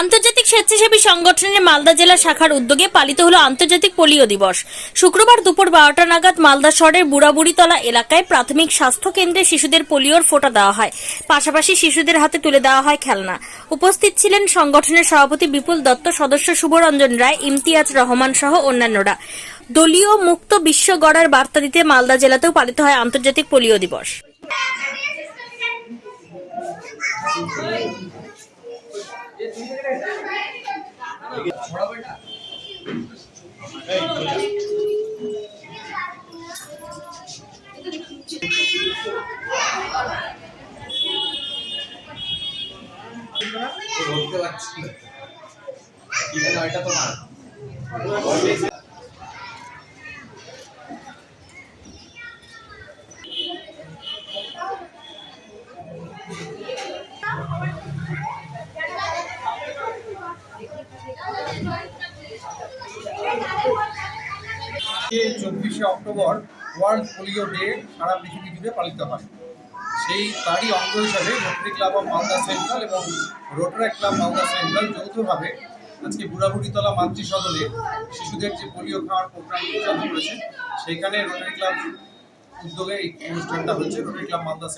আন্তর্জাতিক স্বেচ্ছাসেবী সংগঠনের মালদা জেলা শাখার উদ্যোগে পালিত হলো আন্তর্জাতিক পোলিও দিবস। শুক্রবার দুপুর বারোটা নাগাদ মালদা শহরের বুড়াবুড়িতলা এলাকায় প্রাথমিক স্বাস্থ্য কেন্দ্রে শিশুদের পোলিওর ফোঁটা দেওয়া হয়। পাশাপাশি শিশুদের হাতে তুলে দেওয়া হয় খেলনা। উপস্থিত ছিলেন সংগঠনের সভাপতি বিপুল দত্ত, সদস্য শুভরঞ্জন রায়, ইমতিয়াজ রহমান সহ অন্যান্যরা। দলীয় মুক্ত বিশ্ব গড়ার বার্তা দিতে মালদা জেলাতেও পালিত হয় আন্তর্জাতিক পোলিও দিবস। ধরতে পারছি এটা তোমার চব্বিশে অক্টোবর ওয়ার্ল্ড পোলিও ডে সারা পৃথিবী জুড়ে পালিত হয়। সেই তারই অঙ্গ হিসাবে Rotary club of Malda central এবং রোটারি ক্লাব মালদা সেন্ট্রাল যৌথভাবে আজকে বুড়াবুড়িতলা মাতৃ সদনে শিশুদের যে পোলিও খাওয়ার প্রোগ্রাম চালু করেছে, সেইখানে রোটারি ক্লাব উদ্যোগে এই অনুষ্ঠানটা হচ্ছে রোটারি ক্লাব মালদা